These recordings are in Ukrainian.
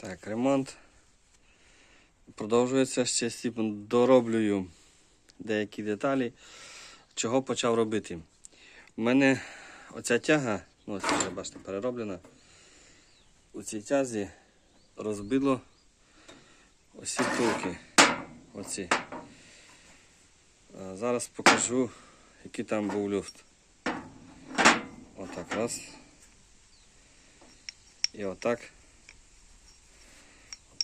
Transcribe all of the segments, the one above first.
Так, ремонт продовжується ще стіпен дороблюю деякі деталі. Чого почав робити? У мене оця тяга, ну ось вже бачите, перероблена. У цій тязі розбило ось ці втулки. Оці. Зараз покажу, який там був люфт. Отак раз. І отак.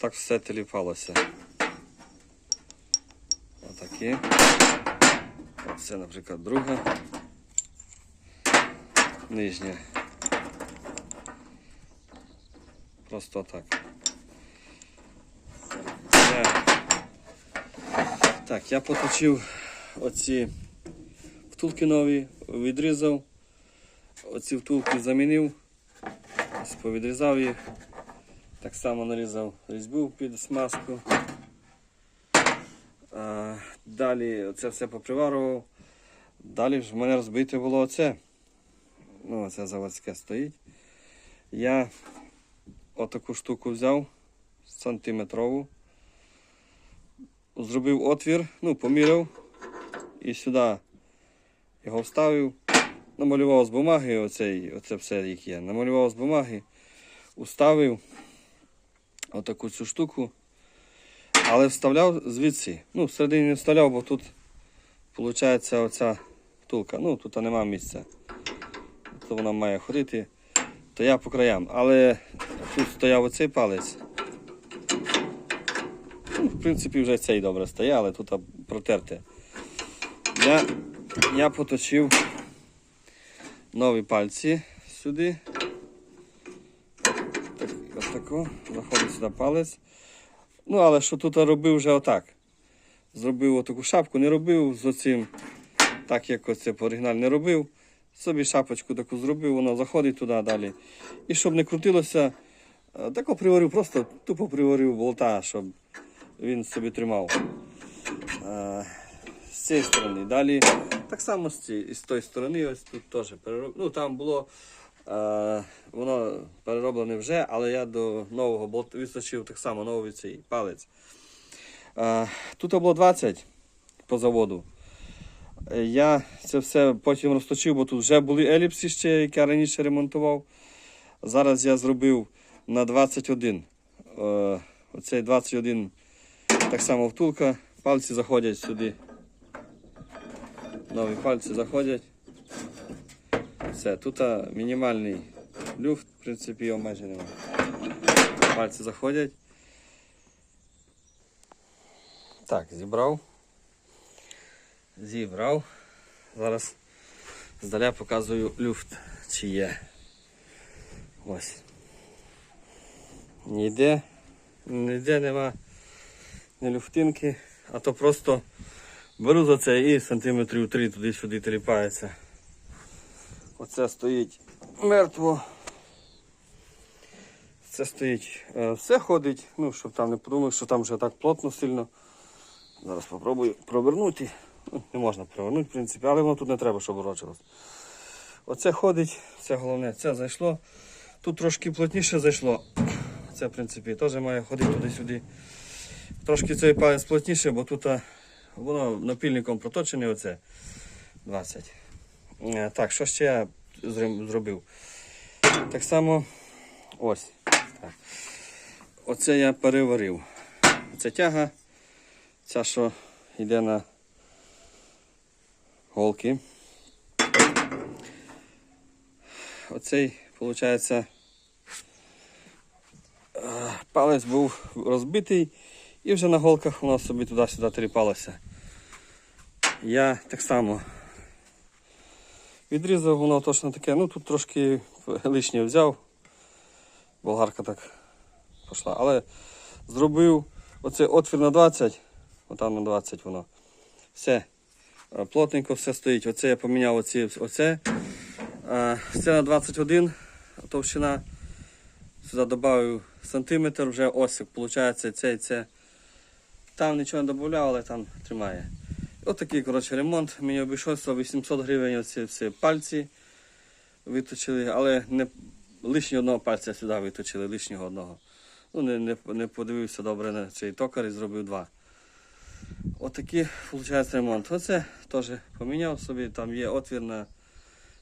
Так все теліпалося. Отакі. Оце, наприклад, друга. Нижня. Просто так. Я... Так, я поточив оці втулки нові, відрізав. Оці втулки замінив. Повідрізав їх. Так само нарізав різьбу під смазку. Далі це все поприварував. Далі ж в мене розбите було оце. Ну, оце заводське стоїть. Я отаку штуку взяв сантиметрову. Зробив отвір, ну, поміряв і сюди його вставив. Намалював з бумаги, оцей, оце все як є. Намалював з бумаги, уставив отаку цю штуку. Але вставляв звідси. Ну, всередині не вставляв, бо тут виходить оця втулка. Ну, тут нема місця. То вона має ходити. То я по краям. Але тут стояв оцей палець. Ну, в принципі, вже цей добре стає, але тут протерте. Я, я поточив нові пальці сюди. Так. Заходить сюди палець. Ну, але що тут робив вже отак. Зробив отаку шапку, не робив з оцим, так як оце по оригіналі не робив. Собі шапочку таку зробив, воно заходить туди далі. І щоб не крутилося, е, тако приварив, просто тупо приварив болта, щоб він собі тримав. Е, З цієї сторони. Далі так само з, цієї, з тої сторони, ось тут теж перероб... Ну там було. Е, воно вже, але я до нового болта відсочив так само новий цей палець. Тут було 20 по заводу. Е, Я це все потім розточив, бо тут вже були еліпси ще, які я раніше ремонтував. Зараз я зробив на 21. Е, Оцей 21 так само втулка. Пальці заходять сюди. Нові пальці заходять. Все, тут мінімальний люфт, в принципі, його майже немає. Пальці заходять. Так, зібрав. Зібрав. Зараз здаля показую люфт, чи є. Ось. Ніде, ніде нема ні люфтинки, а то просто беру за це і сантиметрів 3 туди-сюди тріпається. Оце стоїть мертво. Це стоїть, е, все ходить, ну, щоб там не подумали, що там вже так плотно сильно. Зараз спробую провернути. Ну, не можна провернути, в принципі, але воно тут не треба, щоб ворочилось. Оце ходить, це головне, це зайшло. Тут трошки плотніше зайшло. Це, в принципі, теж має ходити туди-сюди. Трошки цей палець плотніше, бо тут воно напільником проточене оце 20. Е, Так, що ще я зробив? Так само ось. Оце я переварив. Це тяга, ця, що йде на голки. Оцей, виходить, е, палець був розбитий і вже на голках воно собі туди-сюди тріпалося. Я так само Відрізав воно точно таке, ну тут трошки лишнє взяв. Болгарка так пішла. Але зробив оце отвір на 20, отам на 20 воно. Все. Е, Плотненько все стоїть. Оце я поміняв оці, оце. Це на 21 товщина. Сюди додав сантиметр, вже осік, виходить, це і це. Там нічого не додавав, але там тримає. Отакий коротше, ремонт. Мені обійшовся 800 гривень оці всі пальці виточили, але не лишнього одного пальця сюди виточили, лишнього одного. Ну, не, не, не подивився добре на цей токар і зробив два. Отакий, виходить, ремонт. Оце теж поміняв собі, там є отвір на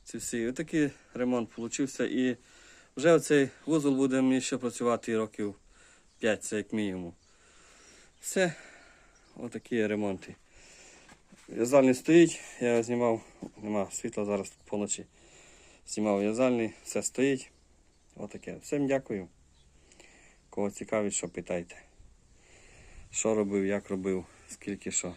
ці всі. Отакий ремонт вийшов. І вже оцей вузол буде мені ще працювати років 5, це як мінімум. Все, отакі ремонти. В'язальний стоїть, я знімав, нема світла зараз поночі. Знімав в'язальний, все стоїть. Отаке. Всім дякую. Кого цікавить, що питайте. Що робив, як робив, скільки що.